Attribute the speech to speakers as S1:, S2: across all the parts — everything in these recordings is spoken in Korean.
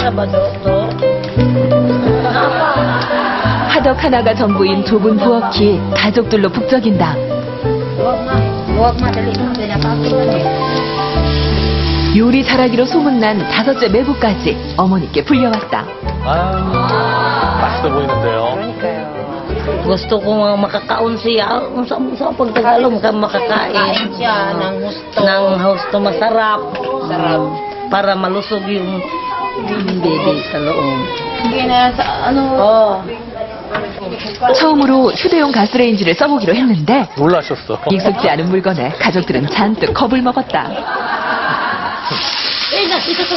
S1: Ka ba, doktor?
S2: 화덕 하나가 전부인 좁은 부엌이 가족들로 북적인다.
S1: Eh.
S2: 요리 잘하기로 소문난 다섯째 매부까지 어머니께 불려왔다.
S3: 아, 맛있어 보이는데요.
S1: Gusto ko nga makakaon siya. Kung sa, sa pag Tagalog ka makakain. siya ng gusto. Ng gusto masarap. Sarap. Para malusog yung baby sa loob. Hindi na sa ano. Oh.
S2: 처음으로 휴대용 가스레인지를 써보기로 했는데
S3: 놀라셨어.
S2: 익숙지 않은 물건에 가족들은 잔뜩 겁을 먹었다.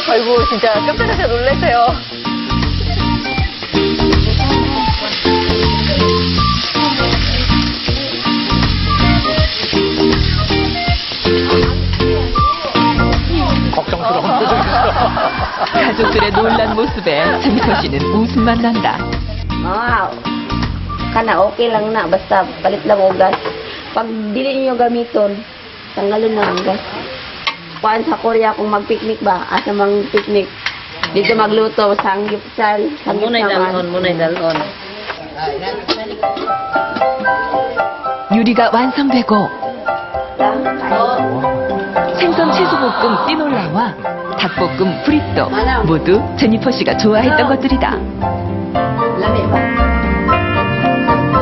S4: 아이고 진짜 깜짝깜짝 놀라세요.
S2: 가족들의 놀란 모습에 제니퍼 씨는 웃음만 난다.
S5: Ah, kana okay lang na basta palit lang og gas. Pag dili niyo gamiton, tanggalon na ang gas. Kuan sa Korea kung mag-picnic ba, asa mang picnic. Dito magluto sanggip sal, sanggip
S1: Muna'y dalon,
S5: naman.
S1: muna'y dalon.
S2: 요리가 완성되고 생선 채소볶음 띠놀라와 닭볶음 브리또 모두 제니퍼 씨가 좋아했던 것들이다.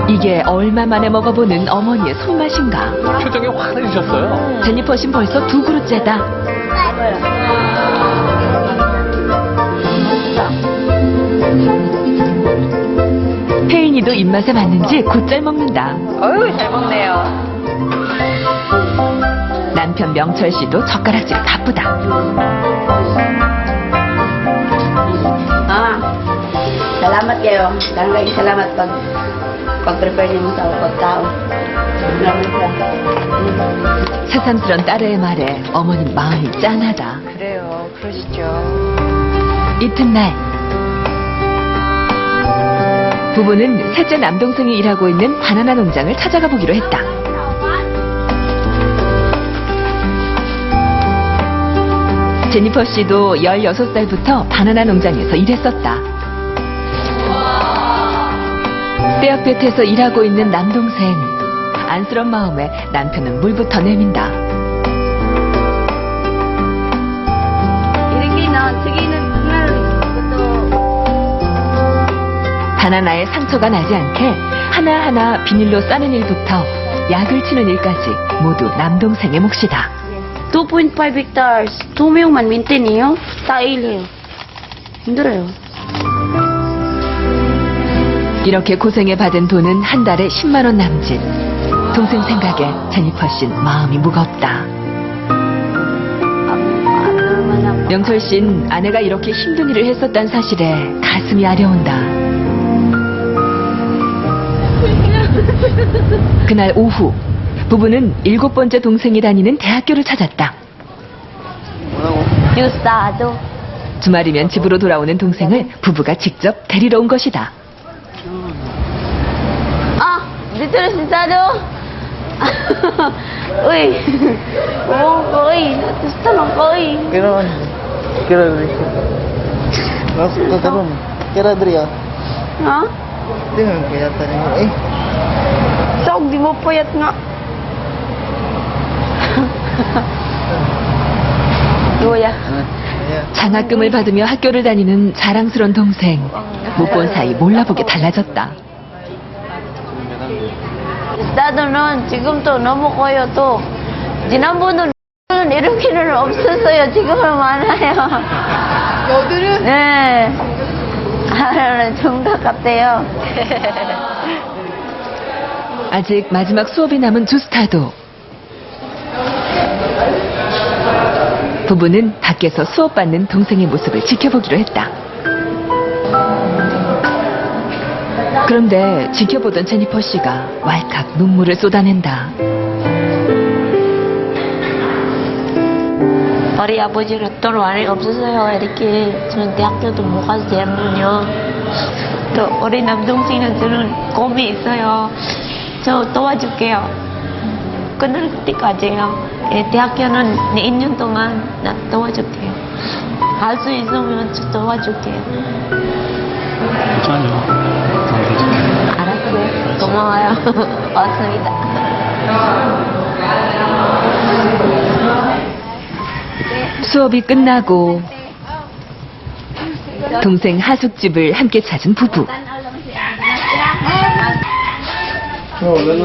S2: 이게 얼마 만에 먹어보는 어머니의 손맛인가.
S3: 표정이 환해지셨어요.
S2: 제니퍼 씨는 벌써 두 그릇째다. 혜인이도 입맛에 맞는지 곧잘 먹는다.
S4: 어유 잘 먹네요.
S2: 남편 명철 씨도 젓가락질 바쁘다.
S5: Salamat kayo. Kayo salamat pag pag-prepare niyo sa pagkaon. Salamat sa.
S2: 새삼스런 딸의 말에 어머님 마음이 짠하다.
S4: 그래요. 그러시죠.
S2: 이튿날 부부는 셋째 남동생이 일하고 있는 바나나 농장을 찾아가 보기로 했다. 제니퍼 씨도 16살부터 바나나 농장에서 일했었다. 떼약볕에서 일하고 있는 남동생. 안쓰러운 마음에 남편은 물부터 내민다. 바나나에 상처가 나지 않게 하나하나 비닐로 싸는 일부터 약을 치는 일까지 모두 남동생의 몫이다.
S5: 2.5 hectares. 투명만 maintain이요? 타일이요. 힘들어요.
S2: 이렇게 고생에 받은 돈은 한 달에 10만 원 남짓. 동생 생각에 제니퍼 씨는 마음이 무겁다. 명철 씨는 아내가 이렇게 힘든 일을 했었단 사실에 가슴이 아려온다. 그날 오후 부부는 일곱 번째 동생이 다니는 대학교를 찾았다. 주말이면 집으로 돌아오는 동생을 부부가 직접 데리러 온 것이다.
S5: Ah, oh, lang ko, uy.
S6: Pero kira diri siya. Mas karon kira diri ah.
S5: Ha?
S6: Dengan kaya tani mo eh.
S5: Sok, di mo puyat nga. Luya.
S6: Ya.
S2: 장학금을 받으며 학교를 다니는 자랑스런 동생. 못 본 사이 몰라보게 달라졌다.
S5: Estado noon, 지금 또 너무 또. 지난번은 이렇게는 없었어요. 지금은 많아요. 여드름? 네. 하나는 정답 같아요.
S2: 아직 마지막 수업이 남은 주스타도. 부부는 밖에서 수업받는 동생의 모습을 지켜보기로 했다. 그런데 지켜보던 제니퍼 씨가 왈칵 눈물을 쏟아낸다.
S7: 우리 아버지가 돈 많이 없었어요. 이렇게 저는 대학교도 못 가서 대학는요. 또 우리 남동생은 저는 꿈이 있어요. 저 도와줄게요. 끝날 때까지요. 예, 대학교는 내 2년 동안 나 도와줄게요. 갈수 있으면 저 도와줄게요.
S3: 괜찮아요.
S7: 고마워요. 왔습니다.
S2: 수업이 끝나고 동생 하숙집을 함께 찾은 부부.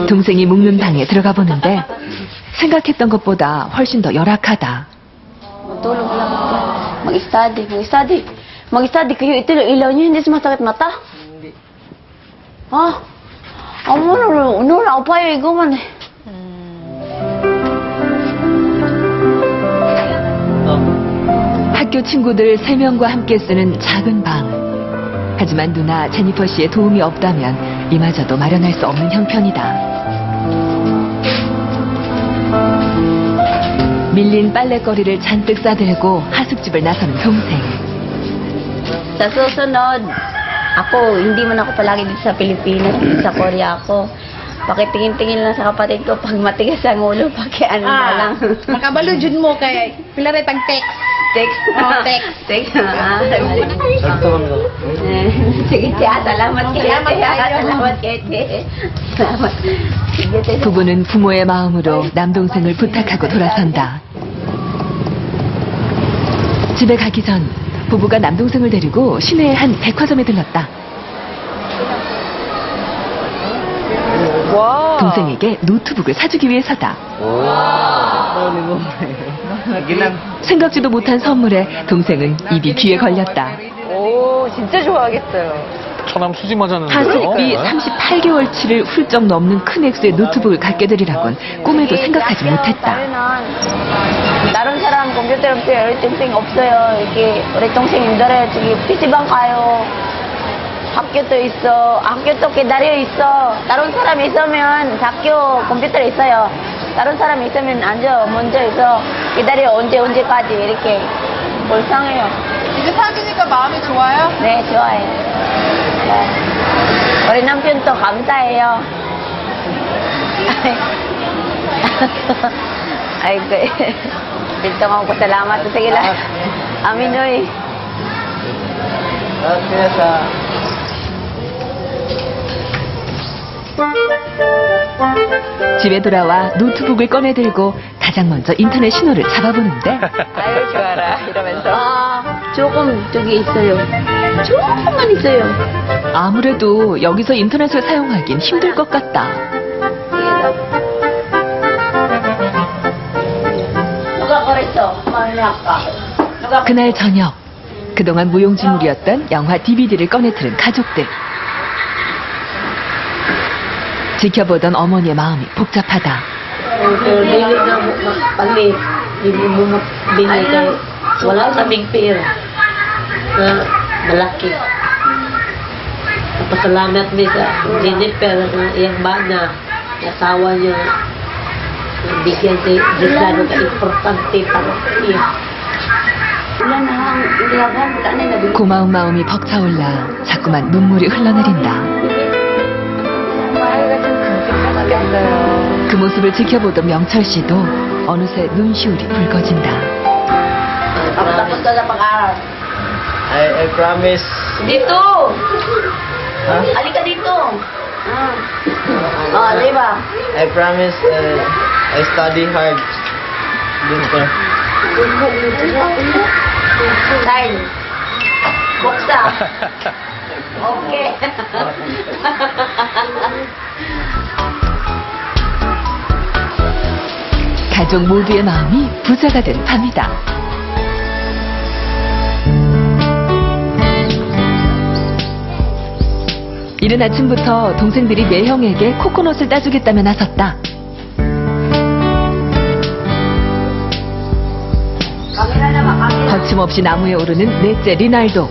S2: 동생이 묵는 방에 들어가 보는데 생각했던 것보다 훨씬 더 열악하다.
S5: Matulog lang ako. Mag-study, mag-study. Mag-study kayo. Ito yung ilaw niyo, hindi sumasakit mata? Hindi. Na pa yung iguman eh.
S2: 학교 친구들 3명과 함께 쓰는 작은 방. 하지만 누나 제니퍼 씨의 도움이 없다면 이마저도 마련할 수 없는 형편이다. 밀린 빨래거리를 잔뜩 싸들고 하숙집을 나서는 동생.
S5: Sa susunod, ako, hindi man ako palagi dito sa Pilipinas, dito sa Korea ako. Pakitingin-tingin lang sa kapatid ko pag matigas ang ulo, pakiano na lang.
S8: Makabalo jud mo kay pila rin tag text.
S5: Text.
S8: Oh, text.
S5: Text. Ah,
S6: Salto kami ko.
S5: Eh, Sige, tiya. Salamat kayo.
S8: Salamat
S5: tiya.
S8: tayo.
S5: Salamat kayo. tiya. Salamat. Sige, tiya.
S2: 부부는 부모의 마음으로 남동생을 부탁하고 돌아선다. 집에 가기 전 부부가 남동생을 데리고 시내의 한 백화점에 들렀다.
S4: 와.
S2: 동생에게 노트북을 사주기 위해서다.
S6: Gilang.
S2: 생각지도 못한 선물에 동생은 입이 귀에 걸렸다.
S4: 오, 진짜 좋아하겠어요.
S3: 처남 수지 맞았는데요.
S2: 하숙비
S3: 네.
S2: 38개월치를 훌쩍 넘는 큰 액수의 노트북을 갖게 되리라곤 꿈에도 생각하지 못했다.
S5: Daron saram computer 없어요. 동생 없어요. 이렇게 우리 동생 힘들어요. 저기 PC방 가요. 학교도 있어. 학교도 기다려 있어. 다른 사람 있으면 학교 컴퓨터 있어요. 다른 사람 있으면 앉아 먼저 있어. 기다려 언제 언제까지 이렇게 불쌍해요.
S8: 이제 사귀니까 마음이 좋아요?
S5: 네, 좋아요. 네. 우리 남편도 감사해요. Ay dito nga po salamat sa sila. Amin, oy.
S6: At kaya sa...
S2: 집에 돌아와 노트북을 꺼내들고 가장 먼저 인터넷 신호를 잡아보는데
S4: 아유, 좋아라. 이러면서.
S5: 아, 조금 저기 있어요. 조금만 있어요.
S2: 아무래도 여기서 인터넷을 사용하긴 힘들 것 같다.
S5: 그랬어? 말리 아까. 누가
S2: 그날 저녁 그동안 무용지물이었던 영화 DVD를 꺼내 들은 가족들 지켜보던 어머니의 마음이 복잡하다.
S1: Dili na mo magpalit. Dili mo magbili kay wala kaming pera na malaki. Napasalamat mi sa Jennifer na iyang bana, asawa niya. Bigyan si Gisano ka importante para sa iya.
S5: Wala na ang ilaban. Kani na bigyan.
S2: 고마운 마음이 벅차올라 자꾸만 눈물이 흘러내린다. 그 모습을 지켜보던 명철 씨도 어느새 눈시울이 붉어진다.
S5: Tapos ka sa pag-aral.
S6: I, I promise.
S5: Dito!
S6: Ha?
S5: Halika dito! Ah. Oh, di ba?
S6: I promise uh, I study hard. Dito.
S5: Sign. Buksa. Okay.
S2: 가족 모두의 마음이 부자가 된 밤이다. 이른 아침부터 동생들이 매형에게 코코넛을 따주겠다며 나섰다. 거침없이 나무에 오르는 넷째 리날도.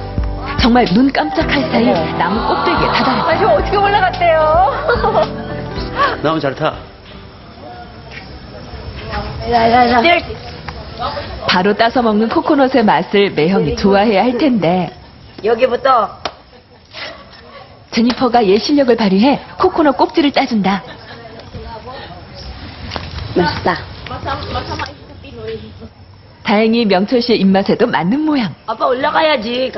S2: 정말 눈 깜짝할 사이 나무 꼭대기에 다다랐다.
S4: 아, 저 어떻게 올라갔대요?
S3: 너무 잘 타.
S2: 바로 따서 먹는 코코넛의 맛을 매형이 좋아해야 할 텐데
S5: 여기부터
S2: 제니퍼가 얘 실력을 발휘해 코코넛 꼭지를 따준다.
S5: basta.
S2: 다행히 명철 씨의 입맛에도 맞는 모양.
S1: 아빠 올라가야지.